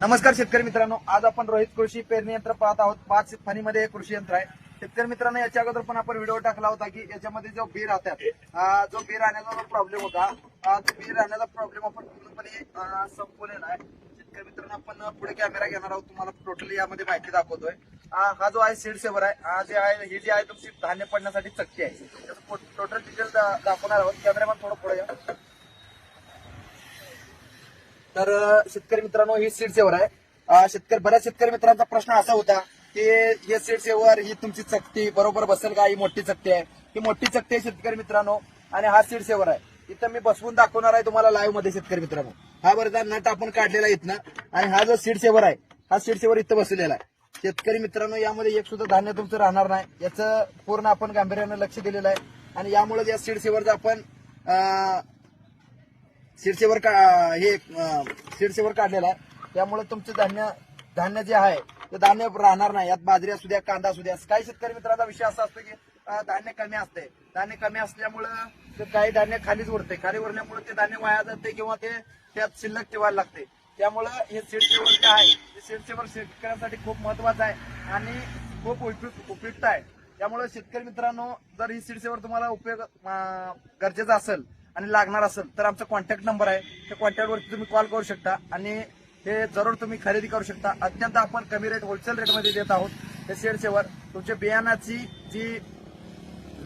नमस्कार शेतकरी मित्रांनो आज आपण रोहित कृषी पेरणी यंत्र पाहत आहोत. पाच फणीमध्ये हे कृषी यंत्र आहे. शेतकरी मित्रांनो याच्या अगोदर पण आपण व्हिडिओ टाकला होता की याच्यामध्ये जो बी राहतात जो बी राहण्याचा जो प्रॉब्लेम होता तो बी राहण्याचा प्रॉब्लेम आपण पूर्णपणे संपवलेला आहे. शेतकरी मित्रांनो आपण पुढे कॅमेरा घेणार आहोत. तुम्हाला टोटली यामध्ये माहिती दाखवतोय. हा जो आहे सीड सेवर आहे. हा जे आहे ही जी आहे तुमची धान्य पडण्यासाठी चक्की आहे. टोटल डिटेल दाखवणार आहोत. कॅमेरामॅन थोडं पुढे या. तर शेतकरी मित्रांनो ही सीड सेवर आहे. शेतकरी बऱ्याच शेतकरी मित्रांचा प्रश्न असा होता की हे सीड सेवर ही तुमची चकती बरोबर बसेल का? ही मोठी चकती आहे. ही मोठी चकती आहे शेतकरी मित्रांनो आणि हा सीड सेवर आहे. इथं मी बसवून दाखवणार आहे तुम्हाला लाईव्हमध्ये शेतकरी मित्रांनो. हा बरं नट आपण काढलेला इथनं आणि हा जो सीड सेवर आहे हा सीड सेवर इथं बसलेला आहे. शेतकरी मित्रांनो यामध्ये एक सुद्धा धान्य तुमचं राहणार नाही. याचं पूर्ण आपण गांभीर्यानं लक्ष दिलेलं आहे. आणि यामुळे या सीड सेवरचा आपण शिरसेवर का हे शिरसेवर काढलेला आहे. त्यामुळे तुमचं धान्य धान्य जे आहे ते धान्य राहणार नाही. यात बाजरी असू द्या कांदा असू द्या. काही शेतकरी मित्रांचा विषय असा असतो की धान्य कमी असते. धान्य कमी असल्यामुळं ते काही धान्य खालीच उरते. खाली उरल्यामुळे ते धान्य वाया जाते किंवा ते त्यात शिल्लक ठेवायला लागते. त्यामुळं हे सीडसेवर जे आहे ते सीडसेवर शेतकऱ्यांसाठी खूप महत्वाचं आहे आणि खूप उपयुक्त उपयुक्त आहे. त्यामुळे शेतकरी मित्रांनो जर ही सीडसेवर तुम्हाला उपयोग गरजेचा असेल आणि लागणार असेल तर आमचा कॉन्टॅक्ट नंबर आहे. त्या कॉन्टॅक्टवरती तुम्ही कॉल करू शकता आणि हे जरूर तुम्ही खरेदी करू शकता. अत्यंत आपण कमी रेट होलसेल रेटमध्ये देत आहोत. हे शेडसेवर तुमच्या बियाणाची जी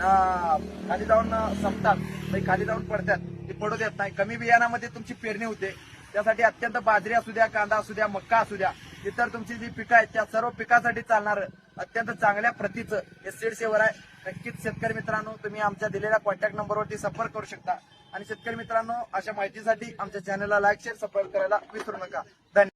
खाली जाऊन संपतात म्हणजे खाली जाऊन पडतात ते पडू देत नाही. कमी बियाणामध्ये तुमची पेरणी होते. त्यासाठी अत्यंत बाजरी असू द्या कांदा असू द्या मक्का असू द्या इतर तुमची जी पिकं आहेत त्या सर्व पिकासाठी चालणार अत्यंत चांगल्या प्रतीचं हे सीड सेवर आहे. नक्कीच शेतकरी मित्रांनो तुम्ही आमच्या दिलेल्या कॉन्टॅक्ट नंबरवरती संपर्क करू शकता. आणि शेतकरी मित्रांनो अशा माहितीसाठी आमच्या चॅनलला लाईक शेअर सबस्क्राईब करायला विसरू नका. धन्यवाद.